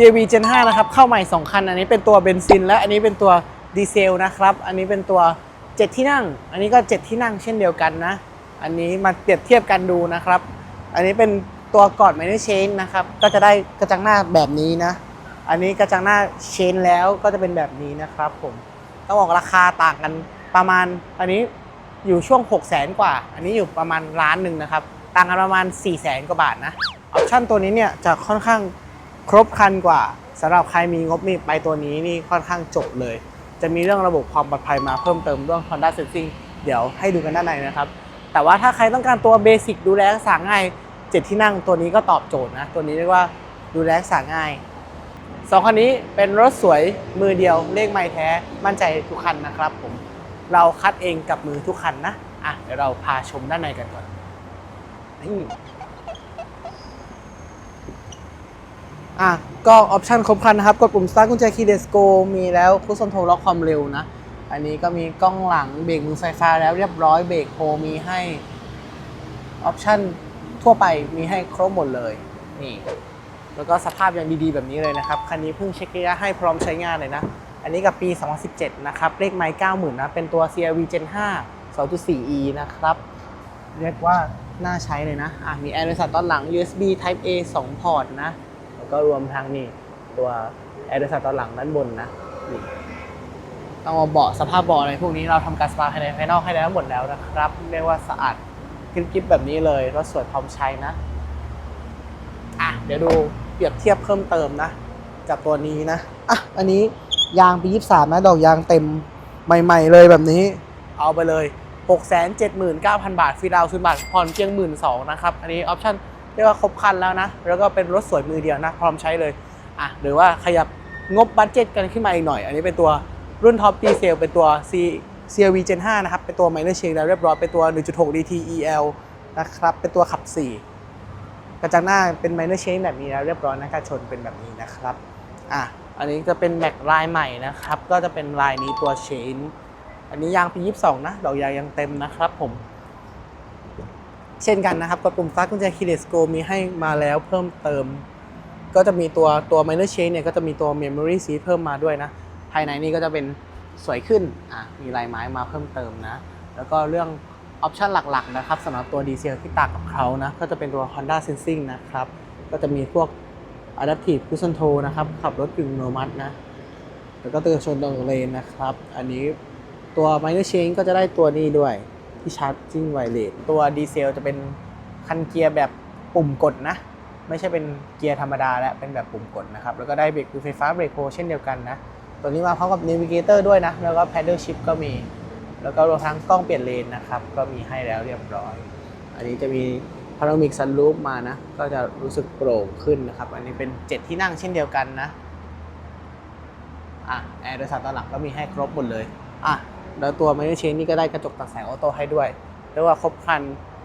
CRV Gen 5 นะครับ เข้าใหม่ 2 คัน อันนี้เป็นตัวเบนซิน และอันนี้เป็นตัวดีเซลนะครับ อันนี้เป็นตัว 7 ที่นั่ง อันนี้ก็ 7 ที่นั่งเช่นเดียวกันนะ อันนี้มาเปรียบเทียบกันดูนะครับ อันนี้เป็นตัวกอดไมเนอร์เชนนะครับ ก็จะได้กระจังหน้าแบบนี้นะ อันนี้กระจังหน้าเชนแล้วก็จะเป็นแบบนี้นะครับผม ต้องบอกราคาต่างกันประมาณ อันนี้อยู่ช่วง 6 0 0แสนกว่า อันนี้อยู่ประมาณล้านหนึ่งนะครับ ต่างกันประมาณ 4 0 0แสนกว่าบาทนะ ออปชั่นตัวนี้เนี่ยจะค่อนข้าง ครบคันกว่าสำหรับใครมีงบนี่ไปตัวนี้นี่ค่อนข้างจบเลย จะมีเรื่องระบบความปลอดภัยมาเพิ่มเติมเรื่อง Honda Sensing เดี๋ยวให้ดูกันด้านในนะครับ แต่ว่าถ้าใครต้องการตัวเบสิกดูแลรักษาง่ายเจ็ดที่นั่งตัวนี้ก็ตอบโจทย์นะ ตัวนี้เรียกว่าดูแลรักษาง่ายสองคันนี้เป็นรถสวยมือเดียวเลขไม่แท้ มั่นใจทุกคันนะครับผมเราคัดเองกับมือทุกคันนะอะเดี๋ยวเราพาชมด้านในกันก่อนนี่ อะก็ออปชันครบครันนะครับกดปุ่ม start กุญแจคีย์เดสโกมีแล้วคุชคอนโทรลล็อกความเร็วนะ อันนี้ก็มีกล้องหลังเบรกมือไฟฟ้าแล้วเรียบร้อยเบรกโฮมีให้ออปชันทั่วไปมีให้ครบหมดเลยนี่แล้วก็สภาพยังดีๆแบบนี้เลยนะครับคันนี้เพิ่งเช็คระยะให้พร้อมใช้งานเลยนะ อันนี้กับปี 2017 นะครับ เลขไมล์90,000นะ เป็นตัว CRV Gen 5 2.4e นะครับ เรียกว่าน่าใช้เลยนะ อะมีแอร์โดยสารตอนหลัง USB Type A 2 พอร์ตนะ ก็รวมทั้งนี่ตัวแอร์ดยสารตอนหลังด้านบนนะนี่ต้องมาเบาะสภาพเบาะอะไรพวกนี้เราทำการสปาภายในภายนอกให้แล้วหมดแล้วนะครับเรียกว่าสะอาดกริบๆแบบนี้เลยรถสวยพร้อมใช้นะอะเดี๋ยวดูเปรียบเทียบเพิ่มเติมนะกับตัวนี้นะอะอันนี้ยางปี 23 นะดอกยางเต็มใหม่ ๆ เลยแบบนี้ เอาไปเลย 679,000 บาทฟรีดาวน์ศูนย์บาทผ่อนเพียง 12,000นะครับ อันนี้ออปชั่น รียกว่าครบคันแล้วนะ แล้วก็เป็นรถสวยมือเดียวนะ พร้อมใช้เลยอะหรือว่าขยับงบบัตเจ็ตกันขึ้นมาอีกหน่อย อันนี้เป็นตัวรุ่นท็อปดีเซลเป็นตัว C CRV Gen 5นะครับ เป็นตัว Minor Change แล้วเรียบร้อย เป็นตัว 1.6 DT EL นะครับ เป็นตัวขับ 4 กระจังหน้าเป็น minor change แบบนี้แล้วเรียบร้อยนะการชนเป็นแบบนี้นะครับอะอันนี้จะเป็นแม็กลายใหม่นะครับ ก็จะเป็นลายนี้ตัวเชนอันนี้ยางปี22นะดอกยางยังเต็มนะครับผม เช่นกันนะครับกดปุ่มฟ้ากุญแจคีเลสโกมีให้มาแล้วเพิ่มเติม ก็จะมีตัวตัว minor change เนี่ยก็จะมีตัว memory seat เพิ่มมาด้วยนะ ภายในนี่ก็จะเป็นสวยขึ้นอะมีลายไม้มาเพิ่มเติมนะ แล้วก็เรื่องออปชันหลักๆนะครับสำหรับตัวดีเซลที่ตางกับเขานะก็จะเป็นตัว Honda Sensing นะครับ ก็จะมีพวก Adaptive Cruise Control นะครับ ขับรถกึ่งโนมัตนะ แล้วก็เตือนชนตรงเลนนะครับ อันนี้ตัว Minor Change ก็จะได้ตัวนี้ด้วย ที่ชาร์จจิ้งไวเลสตัวดีเซลจะเป็นคันเกียร์แบบปุ่มกดนะ ไม่ใช่เป็นเกียร์ธรรมดาแล้วเป็นแบบปุ่มกดนะครับ แล้วก็ได้เบรกมือไฟฟ้าเบรกโฮเช่นเดียวกันนะ ตัวนี้มาพร้อมกับน Navigator ด้วยนะ แล้วก็ Paddle Shift ก็มี แล้วก็รวมทั้งกล้องเปลี่ยนเลนนะครับ ก็มีให้แล้วเรียบร้อย อันนี้จะมีพารามิกซันรูฟมานะ ก็จะรู้สึกโปร่งขึ้นนะครับ อันนี้เป็น 7 ที่นั่งเช่นเดียวกันนะ อะแอร์โดยสารตอนหลังก็มีให้ครบหมดเลย อะ แล้วตัวไมเนอร์เชนนี่ก็ได้กระจกตัดแสงออโต้ให้ด้วยเรียกว่าครบครัน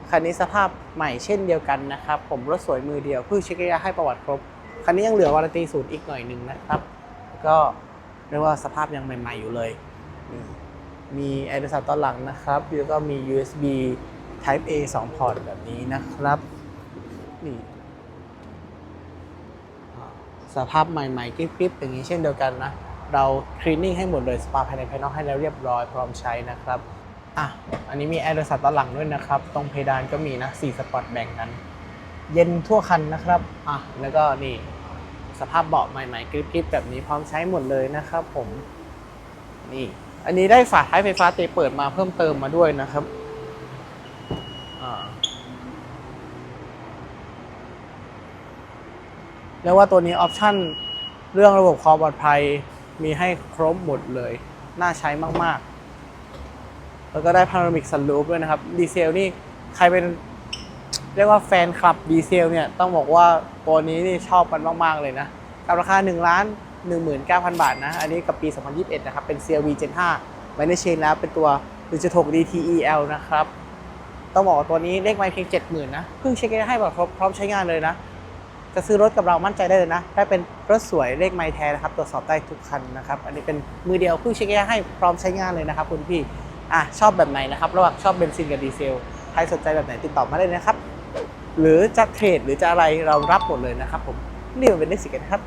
คันนี้สภาพใหม่เช่นเดียวกันนะครับ ผมรถสวยมือเดียวเพิ่งเช็คระยะให้ประวัติครบ คันนี้ยังเหลือวารันตีศูนย์อีกหน่อยหนึ่งนะครับ ก็เรียกว่าสภาพยังใหม่ๆอยู่เลย มีมีแอร์ดสารตอนหลังนะครับ แล้วก็มี USB Type A 2 พอร์ตแบบนี้นะครับ นี่สภาพใหม่ๆกริบๆอย่างนี้เช่นเดียวกันนะ เราคลีนนิ่งให้หมดเลยสปาภายในภายนอกให้แล้วเรียบร้อยพร้อมใช้นะครับอะอันนี้มีแอร์โดยสารตอนหลังด้วยนะครับ ตรงเพดานก็มีนะ4สปอตแบ่งกัน เย็นทั่วคันนะครับอะแล้วก็นี่สภาพเบาะใหม่ๆกริบๆแบบนี้พร้อมใช้หมดเลยนะครับผมนี่อันนี้ได้ฝาท้ายไฟฟ้าเตเปิดมาเพิ่มเติมมาด้วยนะครับอ่าเรียกว่าตัวนี้ออปชั่นเรื่องระบบความปลอดภัย มีให้ครบหมดเลย น่าใช้มาก ๆ แล้วก็ได้พารามิกซันรูฟด้วยนะครับ ดีเซลนี่ใครเป็นเรียกว่าแฟนคลับดีเซลเนี่ยต้องบอกว่าตัวนี้นี่ชอบกันมาก ๆ เลยนะ กับราคา1ล้าน19,000 บาทนะ อันนี้กับปี 2021 นะครับ เป็น CRV Gen 5ไม่ได้เชนแล้วเป็นตัว1.6 DTEL นะครับ ต้องบอกว่าตัวนี้เลขไมล์เพียง 70,000 นะ เพิ่งเช็คได้ให้แบบครบพร้อมใช้งานเลยนะ จะซื้อรถกับเรามั่นใจได้เลยนะ ได้เป็นรถสวยเลขไม้แท้นะครับ ตรวจสอบได้ทุกคันนะครับ อันนี้เป็นมือเดียวเพิ่งเช็คให้พร้อมใช้งานเลยนะครับคุณพี่ อะชอบแบบไหนนะครับ ระหว่างชอบเบนซินกับดีเซล ใครสนใจแบบไหนติดต่อมาได้เลยนะครับ หรือจะเทรดหรือจะอะไรเรารับหมดเลยนะครับผม นี่มันเป็นเลขสิกันครับ